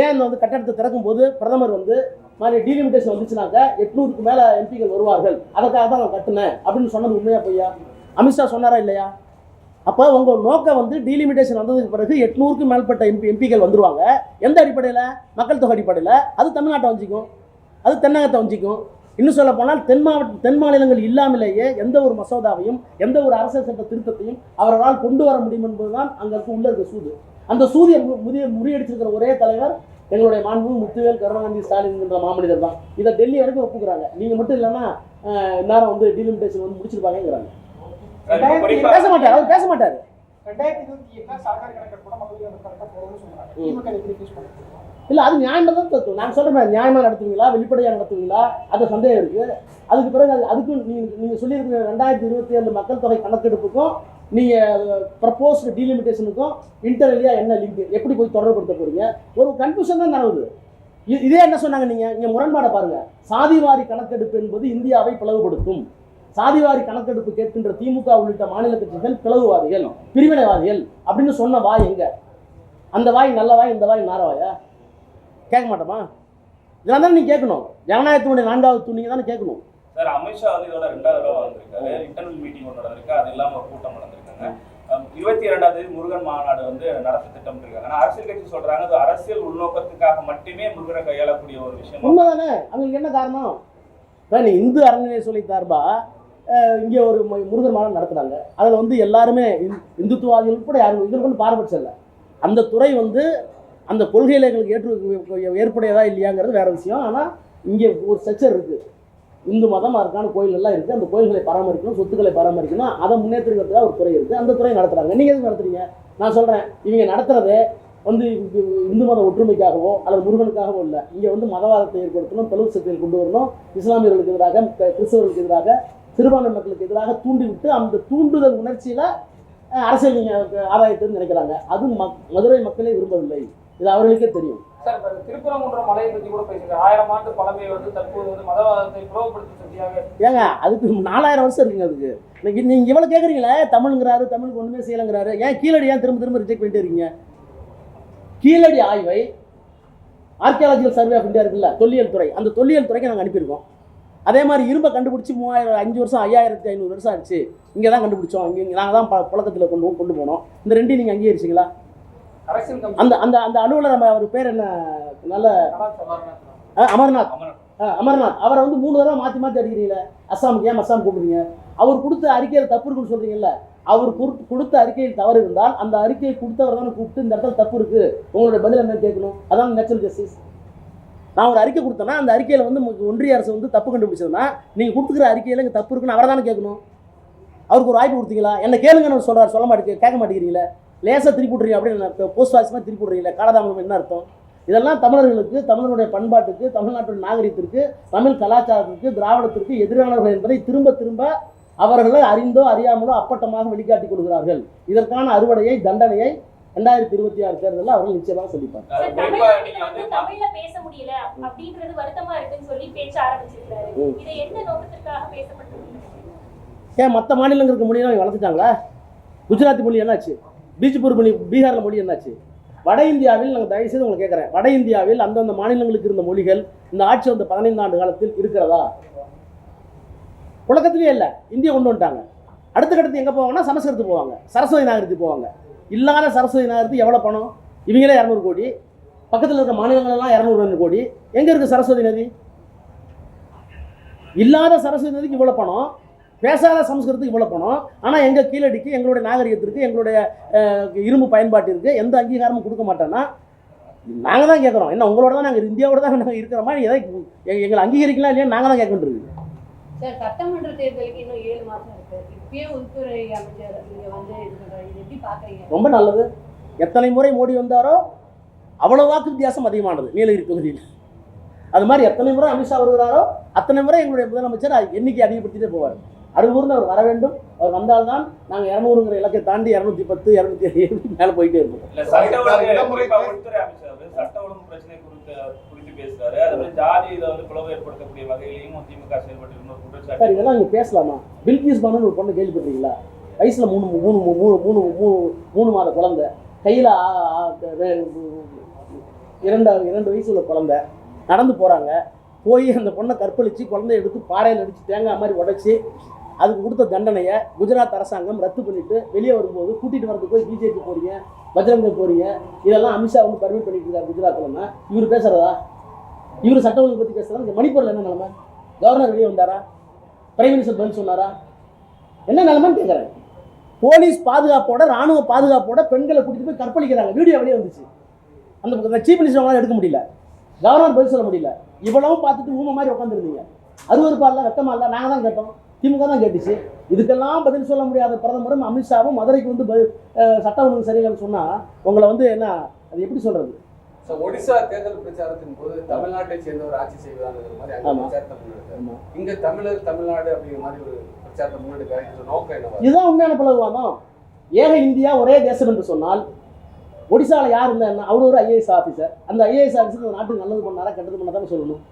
ஏன் இந்த வந்து கட்டடத்தை திறக்கும் போது பிரதமர் வந்து மாதிரி டீலிமிட்டேஷன் வந்துச்சுனாக்க எட்நூறுக்கு மேலே எம்பிகள் வருவார்கள். அதற்காக தான் நான் கட்டினேன் அப்படின்னு சொன்னது உண்மையா பொய்யா? அமித்ஷா சொன்னாரா இல்லையா? அப்போ உங்கள் நோக்கம் வந்து டீலிமிட்டேஷன் வந்ததுக்கு பிறகு எட்நூறுக்கும் மேற்பட்ட எம்பி எம்பிகள் வந்துருவாங்க. எந்த அடிப்படையில்? மக்கள் தொகை அடிப்படையில். அது தமிழ்நாட்டை வஞ்சிக்கும். அது தென்னகத்தை வஞ்சிக்கும். இன்னும் சொல்ல போனால் தென் மாவட்ட தென் மாநிலங்கள் இல்லாமலேயே எந்த ஒரு மசோதாவையும் எந்த ஒரு அரசியல் சட்ட திருத்தத்தையும் அவர்களால் கொண்டு வர முடியும் என்பதுதான் அங்கே உள்ள இருக்க சூது. அந்த சூதியை முறியடிச்சிருக்கிற ஒரே தலைவர் எங்களுடைய மாண்பு முத்துவேல் கருணாநிதி ஸ்டாலின் என்ற மாமனிதர் தான். இதை டெல்லி வரைக்கும் ஒப்புக்கிறாங்க. நீங்கள் மட்டும் இல்லைன்னா இந்நேரம் வந்து டீலிமிட்டேஷன் வந்து முடிச்சிருப்பாங்கிறாங்க பேச மாட்டார் அவர் பேச மாட்டார். ரெண்டாயிரத்தி இருபத்தி ஏழுல சர்க்கார் கணக்கு கூட போகணும்னு சொல்றாங்க. திமுக எப்படி பண்ணுறாங்க இல்லை அது நியாயமாக தான் தத்துவம். நான் சொல்கிறேன் நியாயமாக நடத்துவீங்களா வெளிப்படையாக நடத்துவீங்களா? அது சந்தேகம் இருக்குது அதுக்கு பிறகு அது அதுக்கும் நீங்கள் நீங்கள் சொல்லியிருக்கிற ரெண்டாயிரத்தி இருபத்தி ஏழு மக்கள் தொகை கணக்கெடுப்புக்கும் நீங்கள் ப்ரப்போஸ்டு டீலிமிட்டேஷனுக்கும் இன்டர்லியாக என்ன லிங்க் எப்படி போய் தொடர்படுத்த போகிறீங்க ஒரு கன்ஃபியூஷன் தான் நடக்குது. இதே என்ன சொன்னாங்க நீங்கள் இங்கே முரண்பாடை பாருங்கள் சாதிவாரி கணக்கெடுப்பு என்பது இந்தியாவை பிளவுபடுத்தும். சாதிவாரி கணக்கெடுப்பு கேட்கின்ற திமுக உள்ளிட்ட மாநில கட்சிகள் பிளவுவாதிகள் பிரிவினைவாதிகள் அப்படின்னு சொன்ன வாய் எங்க? அந்த வாய் நல்ல வாய் இந்த வாய் நார வாயா? கேட்க மாட்டோமா? இதெல்லாம் தானே நீ கேட்கணும். ஜனநாயகத்தினுடைய நான்காவது துணிங்க தானே கேட்கணும். சார் அமித்ஷா வந்து இதோட ரெண்டாவது தடவை வந்திருக்காரு. இன்டர்னல் மீட்டிங் ஒன்று நடந்திருக்கு. அது இல்லாம ஒரு கூட்டம் நடந்திருக்காங்க. இருபத்தி இரண்டாம் தேதி முருகன் மாநாடு வந்து நடத்த திட்டம் இருக்காங்க ஆனா அரசியல் கட்சி சொல்றாங்க அது அரசியல் உள்நோக்கத்துக்காக மட்டுமே முருகனை கையாளக்கூடிய ஒரு விஷயம்? உண்மைதானே? அவங்களுக்கு என்ன காரணம்? இப்போ நீ இந்து அறநிலைய சொல்லி சார்பா இங்கே ஒரு மு- முருகர் மாநாடு நடத்துகிறாங்க அதில் வந்து எல்லாருமே இந்- இந்துத்துவாதிகள் உட்பட யாரும் இதில் கொண்டு பாரபட்சம் இல்லை. அந்த துறை வந்து அந்த கொள்கையில் எங்களுக்கு ஏற்று ஏற்புடையதா இல்லையாங்கிறது வேறு விஷயம். ஆனால் இங்கே ஒரு ஸ்ட்ரக்சர் இருக்குது இந்து மதம் அதற்கான கோயிலெல்லாம் இருக்குது அந்த கோயில்களை பராமரிக்கணும் சொத்துக்களை பராமரிக்கணும். அதை முன்னேற்றுங்கிறதுக்காக ஒரு துறை இருக்குது அந்த துறையை நடத்துகிறாங்க நீங்கள் எதுக்கு நடத்துறீங்க? நான் சொல்கிறேன் இவங்க நடத்துகிறதே வந்து இந்து மத ஒற்றுமைக்காகவோ அல்லது முருகனுக்காகவோ இல்லை. இங்கே வந்து மதவாதத்தை ஏற்படுத்தணும் தெளிவு சக்தியை கொண்டு வரணும். இஸ்லாமியர்களுக்கு எதிராக கிறிஸ்தவர்களுக்கு எதிராக சிறுபான்மை மக்களுக்கு எதிராக தூண்டிவிட்டு அந்த தூண்டுதல் உணர்ச்சியில் அரசியல் நீங்கள் ஆதாயத்தை நினைக்கிறாங்க. அது மக் மதுரை மக்களே விரும்பவில்லை. இது அவர்களுக்கே தெரியும். சார் இப்ப திருப்பரங்குன்றம் மலையை பத்தி கூட பேசுங்க. ஆயிரம் ஆண்டு பழமையை வந்து தற்போது வந்து மதவாதத்தை புரோகப்படுத்தும் சக்தியாக ஏங்க அதுக்கு நாலாயிரம் வருஷம் இருக்குங்க அதுக்கு. இன்னைக்கு நீங்கள் இவ்வளோ கேட்குறீங்களே தமிழுங்கிறாரு தமிழுக்கு ஒன்றுமே செய்யலைங்கிறாரு. ஏன் கீழடி ஏன் திரும்ப திரும்ப ரிஜெக்ட் பண்ணிட்டே இருக்கீங்க? கீழடி ஆய்வை ஆர்கியாலஜிக்கல் சர்வே ஆஃப் இந்தியா இருக்குல்ல தொல்லியல் துறை. அந்த தொல்லியல் துறைக்கு நாங்கள் அனுப்பியிருக்கோம். அதே மாதிரி இரும்பை கண்டுபிடிச்சி மூவாயிரம் அஞ்சு வருஷம் ஐயாயிரத்தி ஐநூறு வருஷம் ஆச்சு. இங்கே தான் கண்டுபிடிச்சோம். இங்கே நாங்கள் தான் புழக்கத்தில் கொண்டு கொண்டு போனோம். இந்த ரெண்டையும் நீங்கள் அங்கீகரிச்சிங்களா? அந்த அந்த அந்த அலுவலர் நம்ம அவர் பேர் என்ன? நல்ல அமர்நாத். அமர்நாத். அவரை வந்து மூணு தடவை மாற்றி மாற்றி அடிக்கிறீங்களே? அஸ்ஸாமுக்கு ஏன் அஸ்ஸாம் கூப்பிடுறீங்க? அவர் கொடுத்த அறிக்கையில் தப்பு இருக்குன்னு சொல்றீங்கல்ல? அவர் குடுத்த- கொடுத்த அறிக்கையில் தவறு இருந்தால் அந்த அறிக்கையை கொடுத்தவர் தானே கூப்பிட்டு இந்த இடத்துல தப்பு இருக்கு. உங்களுடைய பதில் என்ன கேட்கணும். அதான் நேச்சுரல் ஜஸ்டிஸ் நான் ஒரு அறிக்கை கொடுத்தேன்னா அந்த அறிக்கையில் வந்து ஒன்றிய அரசு வந்து தப்பு கண்டுபிடிச்சதுன்னா நீங்கள் கொடுத்துக்கிற அறிக்கையில் இங்கே தப்பு இருக்குன்னு அவரை தானே கேட்கணும்? அவருக்கு ஒரு வாய்ப்பு கொடுத்தீங்களா? என்ன கேளுங்கன்னு சொல்றாரு. சொல்ல மாட்டேங்க கேட்க மாட்டேங்கிறீங்களே? லேசாக திருப்பி விட்றீங்க அப்படின்னு போஸ்ட் ஆஃபீஸமாக திருப்பி காலதாமதம் என்ன அர்த்தம்? இதெல்லாம் தமிழர்களுக்கு தமிழனுடைய பண்பாட்டுக்கு தமிழ்நாட்டுடைய நாகரிகத்திற்கு தமிழ் கலாச்சாரத்திற்கு திராவிடத்திற்கு எதிரானவர்கள் என்பதை திரும்ப திரும்ப அவர்களை அறிந்தோ அறியாமலோ அப்பட்டமாக வெளிக்காட்டிக் கொள்கிறார்கள். இதற்கான அறுவடையை தண்டனையை ரெண்டாயிரத்தி இருபத்தி ஆறு தேர்தலில் அவர்கள் நிச்சயமாக பேசப்பட்டிருக்கு? ஏன் மற்ற மாநிலங்களுக்கு மொழியெல்லாம் வளர்த்துட்டாங்களா? குஜராத்தி மொழி என்னாச்சு? பீஜ்பூர் மொழி பீகாரில் மொழி என்னாச்சு? வட இந்தியாவில் நாங்கள் தயவுசெய்து உங்களுக்கு கேட்குறேன் வட இந்தியாவில் அந்தந்த மாநிலங்களுக்கு இருந்த மொழிகள் இந்த ஆட்சி வந்த பதினைந்து ஆண்டு காலத்தில் இருக்கிறதா? புழக்கத்திலே இல்லை. இந்தியா கொண்டு வந்துட்டாங்க. அடுத்த கட்டத்து எங்கே போவாங்கன்னா சமஸ்கிருத்து போவாங்க. சரஸ்வதி நாகரத்துக்கு போவாங்க. இல்லாத சரஸ்வதி நாகரத்துக்கு எவ்வளோ பணம்? இவங்களே இரநூறு கோடி. பக்கத்தில் இருக்க மாநிலங்களெல்லாம் இரநூறு கோடி. எங்கே இருக்குது சரஸ்வதி நதி? இல்லாத சரஸ்வதி நதிக்கு இவ்வளோ பணம்? பேசாத சமஸ்கிருதத்துக்கு இவ்வளோ பணம் ஆனால் எங்கள் கீழடிக்கு எங்களுடைய நாகரிகத்திற்கு எங்களுடைய இரும்பு பயன்பாட்டிற்கு எந்த அங்கீகாரமும் கொடுக்க மாட்டோன்னா நாங்கள் தான் கேட்குறோம் என்ன உங்களோட தான் நாங்கள் இந்தியாவோட தான் நாங்கள் இருக்கிறோமா எதை எ- எங்களை அங்கீகரிக்கலாம் இல்லையா? நாங்கள் தான் கேட்கின்றது சார் சட்டமன்ற தேர்தலுக்கு இன்னும் ஏழு மாசம் இருக்கு. இப்பயே உள்துறை அமைச்சர் நீங்க வந்து எப்படி பாக்குறீங்க? ரொம்ப நல்லது. எத்தனை முறை மோடி வந்தாரோ அவ்வளோ வாக்கு வித்தியாசம் அதிகமானது நீலகிரி தொகுதியில். அது மாதிரி எத்தனை முறை அமித்ஷா வருகிறாரோ அத்தனை முறை எங்களுடைய முதலமைச்சர் எண்ணிக்கை அதிகப்படுத்திட்டே போவார். அருகூர்ந்து அவர் வர வேண்டும். அவர் வந்தால்தான் நாங்கள் இரநூறுங்கிற இலக்கை தாண்டி இரநூத்தி பத்து இரநூத்தி ஏழு மேலே போயிட்டே இருப்போம். இல்ல சட்ட ஒழுங்கு பிரச்சனை. குறித்து குறித்து பேசுறாரு. அது ஜாதி இதை வந்து பிளவு ஏற்படுத்தக்கூடிய வகையிலையும் திமுக செயல்பட்டு சார் இதெல்லாம் நீங்கள் பேசலாமா? பில்கிஸ் பானு ஒரு பொண்ணு கேள்விப்பட்டிருக்கீங்களா? வயசில் மூணு மூணு மூணு மூணு மூணு மூணு மாத குழந்தை. கையில் இரண்டு இரண்டு வயசு உள்ள குழந்தை. நடந்து போகிறாங்க போய் அந்த பொண்ணை கற்பழித்து குழந்தைய எடுத்து பாறையில் அடித்து தேங்காய் மாதிரி உடைச்சி அதுக்கு கொடுத்த தண்டனையை குஜராத் அரசாங்கம் ரத்து பண்ணிட்டு வெளியே வரும்போது கூட்டிகிட்டு வரதுக்கு போய் பிஜேபி போறீங்க பஜ்ரங்க போறீங்க. இதெல்லாம் அமித்ஷா வந்து பர்மிட் பண்ணிட்டு இருக்காரு குஜராத்லன்னா. இவர் பேசுறதா? இவர் சட்ட ஒழுங்கு பற்றி பேசுறதா? இந்த மணிப்பூரில் என்ன நிலமை? கவர்னர் வெளியே வந்தாரா? பிரைம் மினிஸ்டர் பதில் சொன்னாரா? என்ன நிலமைன்னு கேட்குறேன் போலீஸ் பாதுகாப்போட ராணுவ பாதுகாப்போட பெண்களை கூட்டிட்டு போய் கற்பழிக்கிறாங்க. வீடியோ வெளியே வந்துச்சு. அந்த சீஃப் மினிஸ்டர் அவங்களால எடுக்க முடியல. கவர்னர் பதில் சொல்ல முடியல. இவ்வளவும் பார்த்துட்டு ஊமை மாதிரி உட்காந்துருந்தீங்க அருவருப்பா இல்லை வெக்கமா இல்லை நாங்கள் தான் கேட்டோம். திமுக தான் கேட்டுச்சு. இதுக்கெல்லாம் பதில் சொல்ல முடியாத பிரதமரும் அமித்ஷாவும் மதுரைக்கு வந்து சட்ட ஒழுங்கு சரியில்லைன்னு சொன்னால் உங்களை வந்து என்ன அது எப்படி சொல்கிறது ஒடிசா தேர்தல் பிரச்சாரத்தின் போது தமிழ்நாட்டை சேர்ந்தவர் ஆட்சி செய்வதாங்கிற மாதிரி அங்க. பிரச்சாரத்தை முன்னெடுத்தாரு. இங்க தமிழர் தமிழ்நாடு அப்படிங்கிற மாதிரி ஒரு பிரச்சாரத்தை முன்னெடுக்கிற இந்த நோக்கம் என்னவா? இதுதான் உண்மையான பிளவுவாதம் ஏக இந்தியா ஒரே தேசம் என்று சொன்னால் ஒடிசாவில் யார் இருந்தாருன்னா அவர் ஒரு ஐஏஎஸ் ஆஃபீஸர் அந்த ஐஏஎஸ் ஆஃபீஸர் நாட்டுக்கு நல்லது பண்ணாரா கெட்டது பண்ணாதானே சொல்லணும்.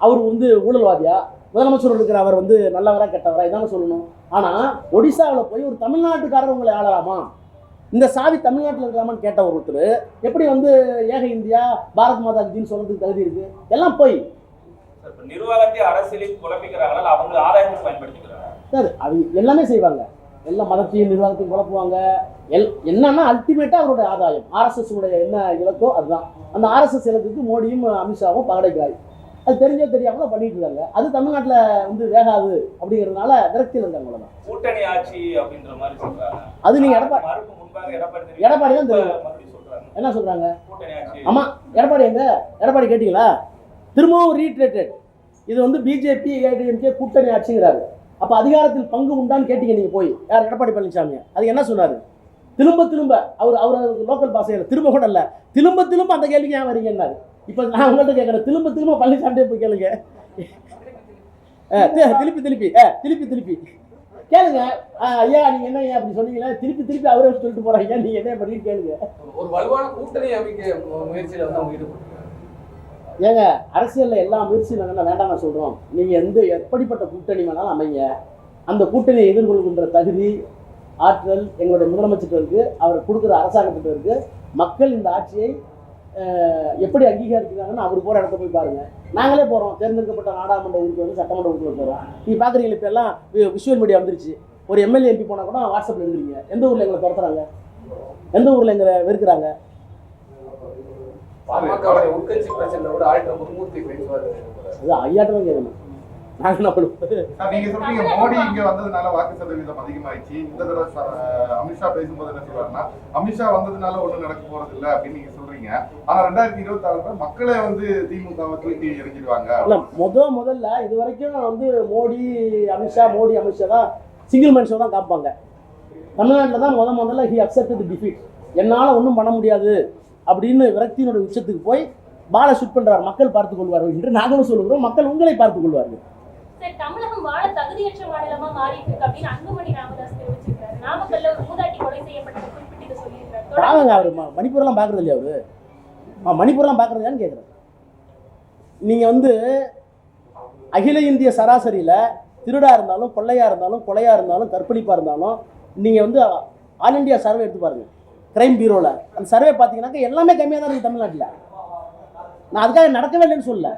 அவர் வந்து ஊழல்வாதியா? முதலமைச்சர் இருக்கிற அவர் வந்து நல்லவரா கெட்டவரா இதானே சொல்லணும். ஆனால் ஒடிசாவில் போய் ஒரு தமிழ்நாட்டுக்காரர் உங்களை ஆளலாமா? இந்த சாவி தமிழ்நாட்டில் இருக்கலாமான்னு கேட்ட ஒருத்தர் எப்படி வந்து ஏக இந்தியா பாரத் மாதா ஜின்னு சொல்றதுக்கு தகுதி இருக்கு? எல்லாம் போய். நிர்வாகத்தை அரசியலில் குழப்பிக்கிறாங்களா அவங்க ஆதாயத்துக்கு பயன்படுத்திக்கிறாங்க. சார் அது எல்லாமே செய்வாங்க. எல்லா மதத்தையும் நிர்வாகத்தையும் குழப்புவாங்க. எல் என்னன்னா அல்டிமேட்டாக அவருடைய ஆதாயம். ஆர்எஸ்எஸ் உடைய என்ன இலக்கோ அதுதான். அந்த ஆர்எஸ்எஸ் இலக்குக்கு மோடியும் அமித்ஷாவும் பகடைக்காய் அது தெரிஞ்சோ தெரியாமலோ பண்ணிட்டு இருக்காங்க. அது தமிழ்நாட்டில் வந்து வேகாது அப்படிங்கிறதுனால விரக்தியில் இருக்காங்க அவ்வளவுதான். கூட்டணி ஆட்சி அப்படின்ற மாதிரி சொல்றாங்க. அது நீங்க எடப்பாடி எடப்பாடி தான் தெரியும். என்ன சொல்றாங்க? ஆமா எடப்பாடி எங்க? எடப்பாடி கேட்டீங்களா? திரும்பவும் ரீட்ரேட்டட் இது வந்து பிஜேபி ஏடிஎம்கே கூட்டணி ஆட்சிங்கிறாரு. அப்போ அதிகாரத்தில் பங்கு உண்டான்னு கேட்டீங்க நீங்க போய். யார்? எடப்பாடி பழனிசாமி அது என்ன சொன்னாரு? திரும்ப திரும்ப அவர் அவர் லோக்கல் பாஷையில் திரும்ப கூட இல்லை. திரும்ப திரும்ப அந்த கேள்விக்கு ஏன் வரீங்கன்னாரு. இப்போ நான் உங்கள்கிட்ட கேட்குறேன் திரும்ப திரும்ப பழனிசாமியே போய் கேளுங்க. திருப்பி திருப்பி. ஆ, திருப்பி திருப்பி. கேளுங்க. ஐயா நீங்க என்ன ஐயா அப்படி சொன்னீங்களா? திருப்பி திருப்பி அவரே சொல்லிட்டு போறாங்க நீங்க என்ன பண்ணிட்டு கேளுங்க. ஒரு வலுவான கூட்டணி அமைக்க முயற்சியில வந்து அவங்க ஈடுபட்டு ஏங்க அரசியலில் எல்லா முயற்சியும் நாங்கள் வேண்டாம் நான் சொல்கிறோம் நீங்கள் எந்த எப்படிப்பட்ட கூட்டணி வேணாலும் அமைங்க. அந்த கூட்டணியை எதிர்கொள்கின்ற தகுதி ஆற்றல் எங்களுடைய முதலமைச்சர்கிட்ட இருக்குது அவர் கொடுக்குற அரசாங்கத்திட்ட இருக்குது மக்கள் இந்த ஆட்சியை எப்படி அங்கீகரிக்கிறாங்கன்னு அவர் போகிற இடத்த போய் பாருங்கள் நாங்களே போகிறோம் தேர்ந்தெடுக்கப்பட்ட நாடாளுமன்ற உறுப்பினர் சட்டமன்ற உறுப்பினர் போகிறோம் நீங்கள் பார்க்குறீங்களா இப்போ எல்லாம் விஷுவல் மீடியா வந்துருச்சு. ஒரு எம்எல்ஏ எம்பி போனால் கூட வாட்ஸ்அப்பில் எழுதுறீங்க. எந்த ஊரில் எங்களை துரத்துறாங்க? எந்த ஊரில் எங்களை வெறுக்கிறாங்க? பாமக உட்கட்சி பிரச்சனை விட ஆயிரத்தி முன்மூர்த்தி பேசுவார் அது ஐயாட்ட தான் கேட்கணும். நாங்கள் என்ன பண்ணுவோம் சார், நீங்க சொல்றீங்க மோடி இங்க வந்ததுனால வாக்கு சதவீதம் அதிகமாயிடுச்சு. இந்த தடவை அமித்ஷா பேசும்போது என்ன சொல்றாருன்னா அமித்ஷா வந்ததுனால ஒண்ணும் நடக்க போறது இல்ல அப்படின்னு நீங்க சொல்றீங்க ஆனா ரெண்டாயிரத்தி இருபத்தி ஆறுல மக்களே வந்து திமுகவை தூக்கி இல்ல முத முதல்ல இது வரைக்கும் வந்து மோடி அமித்ஷா மோடி அமித்ஷா தான் சிங்கிள் மேன் ஷோ தான் காப்பாங்க. தமிழ்நாட்டில் தான் முத முதல்ல ஹி அக்செப்டட் டிஃபீட் என்னால் ஒன்றும் பண்ண முடியாது அப்படின்னு விரக்தியினுடைய உச்சத்துக்கு போய் பாலை ஷூட் பண்றார் மக்கள் பார்த்துக் கொள்வார்கள் என்று நாங்களும் சொல்லுகிறோம். மக்கள் உங்களை பார்த்துக் கொள்வார்கள். சார் தமிழகம் வாழ தகுதியற்ற மாநிலமா மாறிட்டு இருக்கு அப்படின்னு அன்புமணி ராமதாஸ் தெரிவிச்சிருக்காரு. நாமக்கல்ல ஒரு மூதாட்டி கொலை செய்யப்பட்டதை பாவங்க அவர் மணிப்பூர்லாம் பார்க்குறது இல்லையா அவர் மணிப்பூர்லாம் பார்க்குறதான்னு கேட்குறேன் நீங்கள் வந்து அகில இந்திய சராசரியில் திருடாக இருந்தாலும் கொள்ளையாக இருந்தாலும் கொலையாக இருந்தாலும் கற்பழிப்பாக இருந்தாலும் நீங்கள் வந்து ஆல் இந்தியா சர்வே எடுத்து பாருங்கள் கிரைம் பியூரோவில் அந்த சர்வே பார்த்தீங்கன்னாக்கா எல்லாமே கம்மியாக தான் இருக்குது தமிழ்நாட்டில். நான் அதுக்காக நடக்கவே இல்லைன்னு சொல்லலை.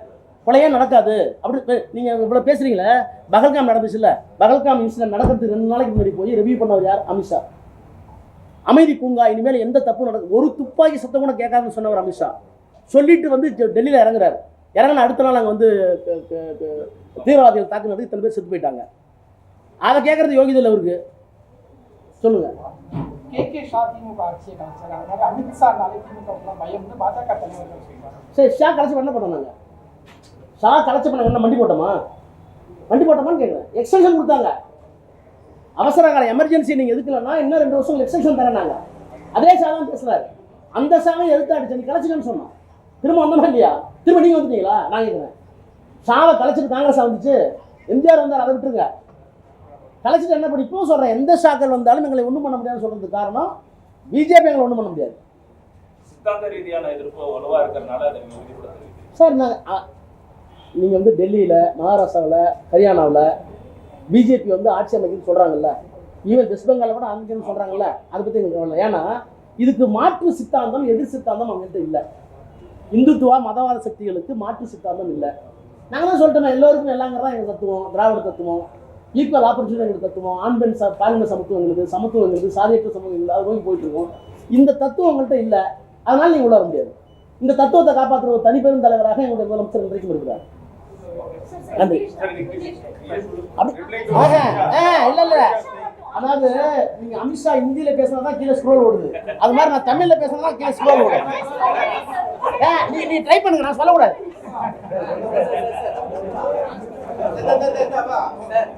கொலையே நடக்காது. அப்படி நீங்கள் இவ்வளோ பேசுகிறீங்களே பகல்காம் நடந்துச்சுல்ல? பகல்காம் இன்சிடென்ட் நடக்கிறதுக்கு ரெண்டு நாளைக்கு முன்னாடி போய் ரிவ்யூ பண்ணவர் யார்? அமித்ஷா. அமைதி பூங்கா இனிமேல் எந்த தப்பும் நடக்கும் ஒரு துப்பாக்கி சத்தம் கூட கேட்காதுன்னு சொன்னவர் அமித்ஷா சொல்லிட்டு வந்து டெல்லியில் இறங்குறாரு. இறங்கின அடுத்த நாள் அங்கே வந்து தீவிரவாதிகள் தாக்குனது இத்தனை பேர் செத்து போயிட்டாங்க. அதை கேட்கறது யோகிதை இல்லை அவருக்கு சொல்லுங்க. சரி ஷா கலைச்சி என்ன பண்ணோம் நாங்கள் ஷா கலைச்சி பண்ண என்ன வண்டி போட்டோமா? வண்டி போட்டோமான்னு கேட்குறேன் எக்ஸ்டென்ஷன் கொடுத்தாங்க. அவசர கால எமர்ஜென்சி நீங்கள் எதுக்கலன்னா இன்னும் ரெண்டு வருஷம் எக்ஸ்டென்ஷன் தரேன் நாங்கள் அதே ஷா தான் பேசுறாரு. அந்த ஷாவை எதுக்கு அடிச்சு நீ கலைச்சிக்கன்னு சொன்னோம் திரும்ப வந்தோமா இல்லையா? திரும்ப நீங்கள் வந்துட்டீங்களா? நான் கேட்குறேன் ஷாவை கலைச்சிட்டு காங்கிரஸ் வந்துச்சு. எம்ஜிஆர் வந்தார் அதை விட்டுருங்க. கலைச்சிட்டு என்ன பண்ணி இப்போ சொல்கிறேன் எந்த ஷாக்கள் வந்தாலும் எங்களை ஒன்றும் பண்ண முடியாதுன்னு சொல்கிறதுக்கு காரணம் பிஜேபி எங்களை ஒன்றும் பண்ண முடியாது. சித்தாந்த ரீதியான எதிர்ப்பு வலுவா இருக்கிறதுனால. சார் நாங்கள் நீங்கள் வந்து டெல்லியில் மகாராஷ்டிராவில் ஹரியானாவில் பிஜேபி வந்து ஆட்சி அமைக்குன்னு சொல்கிறாங்கல்ல ஈவன் வெஸ்ட் பெங்காலில் கூட அமைக்கணும்னு சொல்கிறாங்கல்ல அதை பற்றி எங்களுக்கு கவலை. ஏன்னா இதுக்கு மாற்று சித்தாந்தம் எதிர் சித்தாந்தம் அவங்கள்ட்ட இல்லை இந்துத்துவா மதவாத சக்திகளுக்கு மாற்று சித்தாந்தம் இல்லை நாங்கள் தான் சொல்லிட்டோமே எல்லோருக்கும் எல்லாங்கிறது எங்கள் தத்துவம் திராவிட தத்துவம் ஈக்குவல் ஆப்பர்ச்சுனிட்டி எங்களுக்கு தத்துவம் ஆண் பெண் ச பாலின சமத்துவம் எங்களுக்கு சமத்துவம் எங்களுக்கு சாதியற்ற சமூகம் எங்களுக்கு அது நோக்கி போயிட்டு இருக்கோம் இந்த தத்துவம் உங்கள்கிட்ட இல்லை அதனால நீங்கள் உள்ள முடியாது இந்த தத்துவத்தை காப்பாற்றுற ஒரு தனிப்பெரும் தலைவராக எங்களுடைய முதலமைச்சர் இன்றைக்கும் இருக்கிறார் நன்றி அப்படி ஆஹா, இல்ல இல்ல அதாவது நீங்க அமித்ஷா ஹிந்தியில பேசினதான் கீழே ஸ்க்ரோல் ஓடுது அது மாதிரி நான் தமிழ்ல பேசினதான் கீழே ஸ்க்ரோல் ஓடும் ஏ, நீ நீ ட்ரை பண்ணுங்க நான் சொல்லக்கூடாது சார்